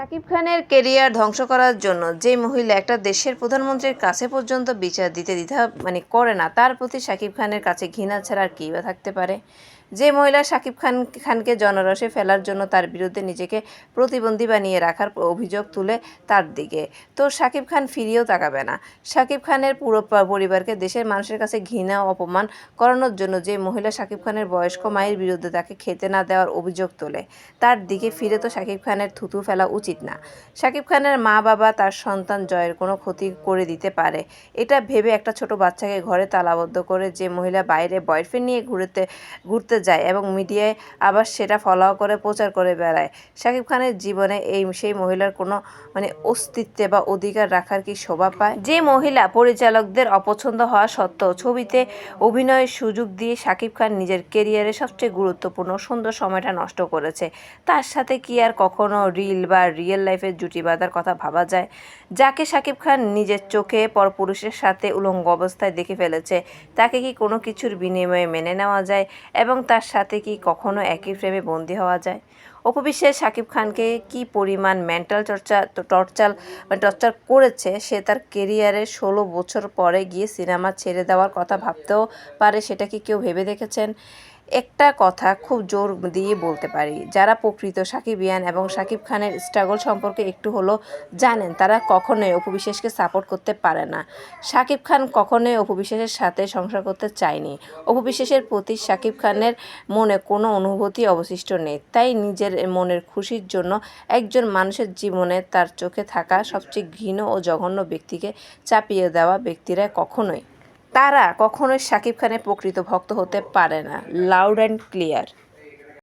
শাকিব খানের কেরিয়ার ধ্বংস করার জন্য যে মহিলা একটা দেশের প্রধানমন্ত্রীর কাছে পর্যন্ত বিচার দিতে দ্বিধা মানে করে না, তার প্রতি শাকিব খানের কাছে ঘৃণা ছাড়া আর কী বা থাকতে পারে? যে মহিলা শাকিব খান, খানকে জনরসে ফেলার জন্য তার বিরুদ্ধে নিজেকে প্রতিবন্ধী বানিয়ে রাখার অভিযোগ তুলে তার দিকে। তো শাকিব খান ফিরিয়েও তাকাবে না। শাকিব খানের পুরো পরিবারকে দেশের মানুষের কাছে ঘৃণা, অপমান করানোর জন্য যে মহিলা শাকিব খানের বয়স্ক মায়ের বিরুদ্ধে তাকে খেতে না দেওয়ার অভিযোগ তোলে, তার দিকে ফিরে তো শাকিব খানের থুতু ফেলা উচিত না। শাকিব খানের মা বাবা তার সন্তান জয়ের কোনো ক্ষতি করে দিতে পারে। এটা ভেবে একটা ছোট বাচ্চাকে ঘরে তালাবদ্ধ করে যে মহিলা বাইরে বয়ফ্রেন্ড নিয়ে ঘুরতে ঘুরতে যায় এবং মিডিয়ায় আবার সেটা ফলাও করে, প্রচার করে বেড়ায়। শাকিব খানের জীবনে এই, সেই মহিলার কোনো মানে অস্তিত্বে বা অধিকার রাখার কি শোভা পায়? যে মহিলা পরিচালকদের অপছন্দ হওয়া সত্ত্বেও ছবিতে অভিনয়ের সুযোগ দিয়ে শাকিব খান নিজের কেরিয়ারে সবচেয়ে গুরুত্বপূর্ণ সুন্দর সময়টা নষ্ট করেছে। তার সাথে কি আর কখনো রিল বা রিয়েল লাইফের জুটি বাঁধার কথা ভাবা যায়? যাকে শাকিব খান নিজের চোখে পরপুরুষের সাথে উলঙ্গ অবস্থায় দেখে ফেলেছে, তাকে কি কোনো কিছুর বিনিময়ে মেনে নেওয়া যায়? এবং তার সাথে কি কখনো একই ফ্রেমে বন্দী হওয়া যায়? অপবিশ্বাস শাকিব খানকে কি পরিমাণ মেন্টাল চর্চা টর্চার মানে টর্চার করেছে, সে তার কেরিয়ারে ষোলো বছর পরে গিয়ে সিনেমা ছেড়ে দেওয়ার কথা ভাবতেও পারে, সেটা কি কেউ ভেবে দেখেছেন? একটা কথা খুব জোর দিয়ে বলতে পারি, যারা প্রকৃত সাকিবিয়ান এবং শাকিব খানের স্ট্রাগল সম্পর্কে একটু হলেও জানেন, তারা কখনোই অপবিশ্বাসকে সাপোর্ট করতে পারে না। শাকিব খান কখনোই অপবিশ্বাসের সাথে সংসার করতে চায়নি। অপবিশ্বাসের প্রতি শাকিব খানের মনে কোনো অনুভূতি অবশিষ্ট নেই, তাই নিজের মনের খুশির জন্য একজন মানুষের জীবনে তার চোখে থাকা সবচেয়ে ঘৃণ ও জঘন্য ব্যক্তিকে চাপিয়ে দেওয়া ব্যক্তিরা কখনোই। তারা কখনোই শাকিব খানের প্রকৃত ভক্ত হতে পারে না। Loud and clear.